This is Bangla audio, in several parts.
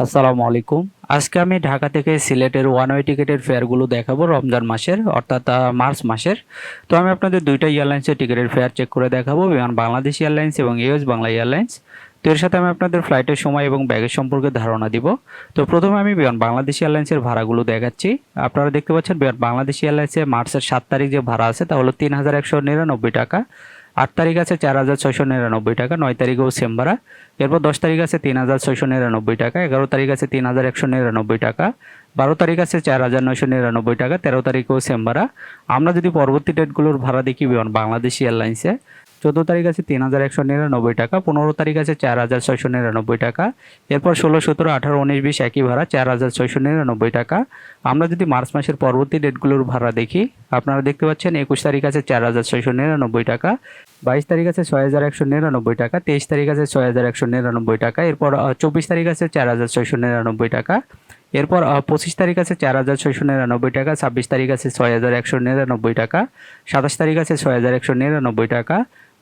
আসসালামু আলাইকুম। আজকে আমি ঢাকা থেকে সিলেটের ওয়ান ওয়ে টিকিটের ফেয়ারগুলো দেখাবো রমজান মাসের, অর্থাৎ মার্চ মাসের। তো আমি আপনাদের দুইটা এয়ারলাইন্সের টিকিটের ফেয়ার চেক করে দেখাবো, বিমান বাংলাদেশ এয়ারলাইন্স এবং ইউএস বাংলা এয়ারলাইন্স। তো এর সাথে আমি আপনাদের ফ্লাইটের সময় এবং ব্যাগের সম্পর্কে ধারণা দিব। তো প্রথমে আমি বিমান বাংলাদেশ এয়ারলাইন্সের ভাড়াগুলো দেখাচ্ছি। আপনারা দেখতে পাচ্ছেন বিমান বাংলাদেশ এয়ারলাইন্সে মার্চের সাত তারিখ যে ভাড়া আছে, তা হলো তিন হাজার একশো নিরানব্বই টাকা। আট তারিখ আছে চার হাজার ছয়শো নিরানব্বই টাকা, নয় তারিখেও সেম ভাড়া। এরপর দশ তারিখ আছে তিন হাজার ছয়শো নিরানব্বই টাকা, এগারো তারিখ আছে তিন হাজার একশো নিরানব্বই টাকা, বারো তারিখ আছে চার হাজার নয়শো নিরানব্বই টাকা, তেরো তারিখেও সেম ভাড়া। আমরা যদি পরবর্তী ডেটগুলোর ভাড়া দেখি বিমান, বাংলাদেশ এয়ারলাইন্সে, চোদ্দ তারিখ আছে তিন হাজার একশো নিরানব্বই টাকা, পনেরো তারিখ আছে চার হাজার ছয়শো নিরানব্বই টাকা। এরপর ষোলো, সতেরো, আঠারো, উনিশ, বিশ একই ভাড়া, চার হাজার ছয়শো নিরানব্বই টাকা। আমরা যদি মার্চ মাসের পরবর্তী ডেটগুলোর ভাড়া দেখি, আপনারা দেখতে পাচ্ছেন একুশ তারিখ আছে চার হাজার ছয়শো নিরানব্বই টাকা বাইশ তারিখ আছে ছয় হাজার একশো নিরানব্বই টাকা, তেইশ তারিখ আছে ছয় হাজার একশো নিরানব্বই টাকা, এরপর চব্বিশ তারিখ আছে চার হাজার ছয়শো নিরানব্বই টাকা, এরপর পঁচিশ তারিখ আছে চার হাজার ছয়শো নিরানব্বই টাকা, ছাব্বিশ তারিখ আছে ছয় হাজার একশো নিরানব্বই টাকা, সাতাশ তারিখ আছে ছয় হাজার একশো নিরানব্বই টাকা।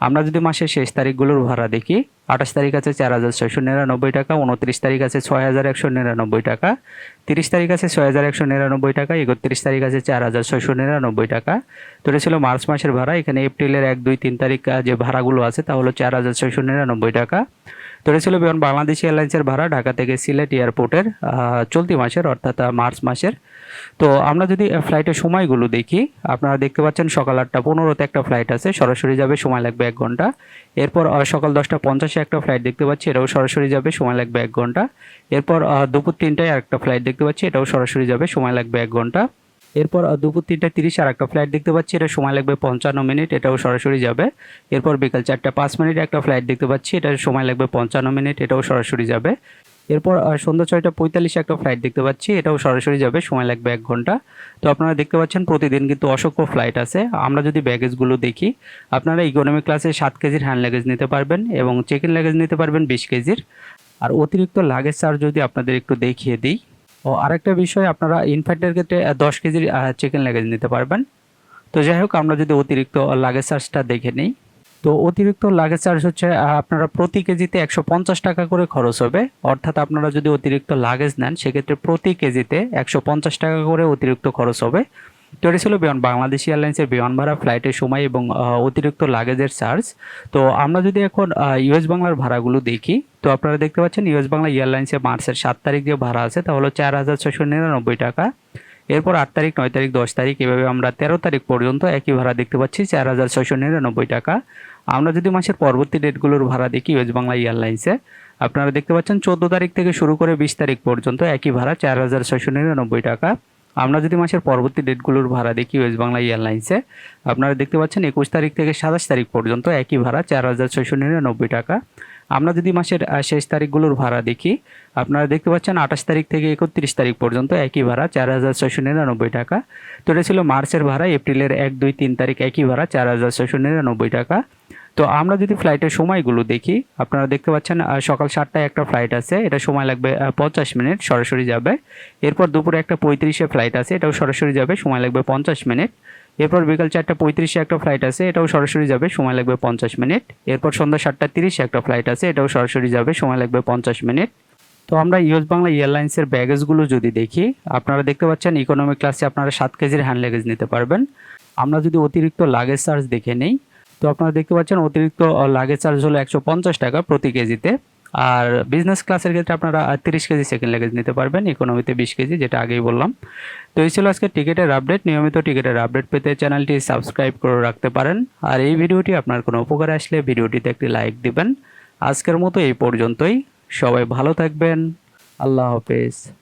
আমরা যদি মাসের শেষ তারিখগুলোর ভাড়া দেখি আঠাশ তারিখ আছে চার হাজার ছয়শো নিরানব্বই টাকা, উনত্রিশ তারিখ আছে ছয় হাজার একশো নিরানব্বই টাকা, তিরিশ তারিখ আছে ছয় হাজার একশো নিরানব্বই টাকা, একত্রিশ তারিখ আছে চার হাজার ছয়শো নিরানব্বই টাকা। তো এটা ছিল মার্চ মাসের ভাড়া, এখানে এপ্রিলের এক, দুই, তিন তারিখ যে ভাড়াগুলো আছে তা হলো চার হাজার ছয়শো নিরানব্বই টাকা। তো এটা ছিল বিমান বাংলাদেশ এয়ারলাইন্সের ভাড়া, ঢাকা থেকে সিলেট এয়ারপোর্টের চলতি মাসের, অর্থাৎ মার্চ মাসের। তো আমরা যদি ফ্লাইটের সময়গুলো দেখি, আপনারা দেখতে পাচ্ছেন সকাল আটটা পনেরোতে একটা ফ্লাইট আছে, সরাসরি যাবে, সময় লাগবে এক ঘণ্টা। এরপর সকাল দশটা পঞ্চাশে একটা ফ্লাইট দেখতে পাচ্ছি, এটাও সরাসরি যাবে, সময় লাগবে এক ঘণ্টা। এরপর দুপুর তিনটায় আরেকটা ফ্লাইট দেখতে পাচ্ছি, এটাও সরাসরি যাবে, সময় লাগবে এক ঘণ্টা। এরপর দুপুর তিনটা তিরিশ আর একটা ফ্লাইট দেখতে পাচ্ছি, এটা সময় লাগবে পঞ্চান্ন মিনিট, এটাও সরাসরি যাবে। এরপর বিকাল চারটা পাঁচ মিনিট একটা ফ্লাইট দেখতে পাচ্ছি, এটা সময় লাগবে পঞ্চান্ন মিনিট, এটাও সরাসরি যাবে। এরপর সন্ধ্যা ছয়টা পঁয়তাল্লিশে একটা ফ্লাইট দেখতে পাচ্ছি। এটাও সরাসরি যাবে, সময় লাগবে এক ঘণ্টা। তো আপনারা দেখতে পাচ্ছেন প্রতিদিন কিন্তু অসংখ্য ফ্লাইট আছে। আমরা যদি ব্যাগেজগুলো দেখি, আপনারা ইকোনমি ক্লাসে সাত কেজির হ্যান্ড লাগেজ নিতে পারবেন এবং চেক ইন লাগেজ নিতে পারবেন বিশ কেজির। আর অতিরিক্ত লাগেজ চার্জ যদি আপনাদের একটু দেখিয়ে দিই, ও আরেকটা বিষয়, আপনারা ইনফ্যাক্টের ক্ষেত্রে দশ কেজির চেক ইন লাগেজ নিতে পারবেন। তো যাই হোক, আমরা যদি অতিরিক্ত লাগেজ চার্জটা দেখে নিই তো অতিরিক্ত লাগেজ চার্জ হচ্ছে আপনারা প্রতি কেজিতে একশো পঞ্চাশ টাকা করে খরচ হবে। অর্থাৎ আপনারা যদি অতিরিক্ত লাগেজ নেন, সেক্ষেত্রে প্রতি কেজিতে একশো পঞ্চাশ টাকা করে অতিরিক্ত খরচ হবে। তো এটা ছিল বিমান, বাংলাদেশ এয়ারলাইন্সের বিমান ভাড়া ফ্লাইটের সময় এবং অতিরিক্ত লাগেজের চার্জ তো আমরা যদি এখন ইউএস বাংলার ভাড়াগুলো দেখি, তো আপনারা দেখতে পাচ্ছেন ইউএস বাংলা এয়ারলাইন্সে মার্চের সাত তারিখ যে ভাড়া আছে, তা হলো চার হাজার ছশো নিরানব্বই টাকা। এরপর আট তারিখ, নয় তারিখ, দশ তারিখ এভাবে আমরা তেরো তারিখ পর্যন্ত একই ভাড়া দেখতে পাচ্ছি, চার হাজার ছয়শো নিরানব্বই টাকা। আমরা যদি মাসের পরবর্তী ডেটগুলোর ভাড়া দেখি ওয়েস্ট বাংলা এয়ারলাইন্সে আপনারা দেখতে পাচ্ছেন চোদ্দ তারিখ থেকে শুরু করে বিশ তারিখ পর্যন্ত একই ভাড়া চার হাজার ছয়শো নিরানব্বই টাকা। আমরা যদি মাসের পরবর্তী ডেটগুলোর ভাড়া দেখি ওয়েস্ট বাংলা এয়ারলাইন্সে আপনারা দেখতে পাচ্ছেন একুশ তারিখ থেকে সাতাশ তারিখ পর্যন্ত একই ভাড়া চার হাজার ছয়শো নিরানব্বই টাকা। আমরা যদি মাসের শেষ তারিখগুলোর ভাড়া দেখি, আপনারা দেখতে পাচ্ছেন আঠাশ তারিখ থেকে একত্রিশ তারিখ পর্যন্ত একই ভাড়া, চার হাজার ছয়শো নিরানব্বই টাকা। তো এটা ছিল মার্চের ভাড়া, এপ্রিলের এক, দুই, তিন তারিখ একই ভাড়া, চার হাজার ছয়শো নিরানব্বই টাকা। তো আমরা যদি ফ্লাইটের সময়গুলো দেখি, আপনারা দেখতে পাচ্ছেন সকাল সাতটায় একটা ফ্লাইট আছে, এটা সময় লাগবে পঞ্চাশ মিনিট, সরাসরি যাবে। এরপর দুপুরে একটা পঁয়ত্রিশে ফ্লাইট আছে, এটাও সরাসরি যাবে, সময় লাগবে পঞ্চাশ মিনিট। এরপর বিকাল চারটা পঁয়ত্রিশে একটা ফ্লাইট আছে, এটাও সরাসরি যাবে, সময় লাগবে পঞ্চাশ মিনিট এরপর সন্ধ্যা সাতটা তিরিশে একটা ফ্লাইট আছে, এটাও সরাসরি যাবে, সময় লাগবে পঞ্চাশ মিনিট তো আমরা ইউএস বাংলা এয়ারলাইন্সের ব্যাগেজগুলো যদি দেখি, আপনারা দেখতে পাচ্ছেন ইকোনমি ক্লাসে আপনারা সাত কেজির হ্যান্ড লাগেজ নিতে পারবেন। আমরা যদি অতিরিক্ত লাগেজ চার্জ দেখে নেই, তো আপনারা দেখতে পাচ্ছেন অতিরিক্ত লাগেজ চার্জ হলো একশো পঞ্চাশ টাকা প্রতি কেজিতে আর বিজনেস ক্লাসের ক্ষেত্রে আপনারা তিরিশ কেজি সেকেন্ড লেগেজ নিতে পারবেন ইকোনমিতে বিশ কেজি, যেটা আগেই বললাম। তো এই ছিল আজকে টিকিটের আপডেট নিয়মিত টিকিটের আপডেট পেতে চ্যানেলটি সাবস্ক্রাইব করে রাখতে পারেন। আর এই ভিডিওটি আপনার কোনো উপকার আসলে ভিডিওটিতে একটি লাইক দিবেন। আজকের মতো এই পর্যন্তই। সবাই ভালো থাকবেন। আল্লাহ হাফেজ।